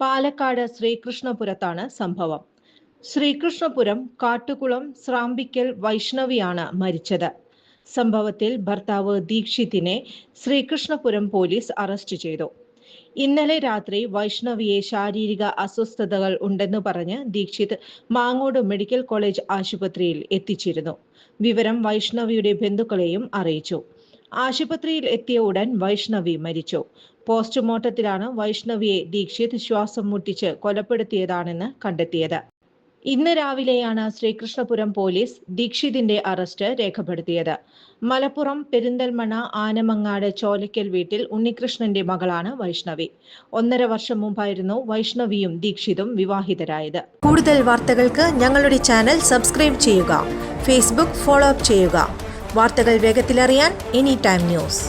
പാലക്കാട് ശ്രീകൃഷ്ണപുരത്താണ് സംഭവം. ശ്രീകൃഷ്ണപുരം കാട്ടുകുളം സ്രാമ്പിക്കൽ വൈഷ്ണവിയാണ് മരിച്ചത്. സംഭവത്തിൽ ഭർത്താവ് ദീക്ഷിതിനെ ശ്രീകൃഷ്ണപുരം പോലീസ് അറസ്റ്റ് ചെയ്തു. ഇന്നലെ രാത്രി വൈഷ്ണവിയെ ശാരീരിക അസ്വസ്ഥതകൾ ഉണ്ടെന്ന് പറഞ്ഞ് ദീക്ഷിത് മാങ്ങോട് മെഡിക്കൽ കോളേജ് ആശുപത്രിയിൽ എത്തിച്ചിരുന്നു. വിവരം വൈഷ്ണവിയുടെ ബന്ധുക്കളെയും അറിയിച്ചു. ആശുപത്രിയിൽ എത്തിയ ഉടൻ വൈഷ്ണവി മരിച്ചു. പോസ്റ്റ്മോർട്ടത്തിലാണ് വൈഷ്ണവിയെ ദീക്ഷിത് ശ്വാസം മുട്ടിച്ച് കൊലപ്പെടുത്തിയതാണെന്ന് കണ്ടെത്തിയത്. ഇന്ന് രാവിലെയാണ് ശ്രീകൃഷ്ണപുരം പോലീസ് ദീക്ഷിതിന്റെ അറസ്റ്റ് രേഖപ്പെടുത്തിയത്. മലപ്പുറം പെരിന്തൽമണ്ണ ആനമങ്ങാട് ചോലയ്ക്കൽ വീട്ടിൽ ഉണ്ണികൃഷ്ണന്റെ മകളാണ് വൈഷ്ണവി. ഒന്നര വർഷം മുമ്പായിരുന്നു വൈഷ്ണവിയും ദീക്ഷിതും വിവാഹിതരായത്. കൂടുതൽ വാർത്തകൾക്ക് ഞങ്ങളുടെ ചാനൽ സബ്സ്ക്രൈബ് ചെയ്യുക ഫേസ്ബുക്ക് ഫോളോ അപ്പ് ചെയ്യുക. വാർത്തകൾ വേഗത്തിലറിയാൻ എനി ടൈം ന്യൂസ്.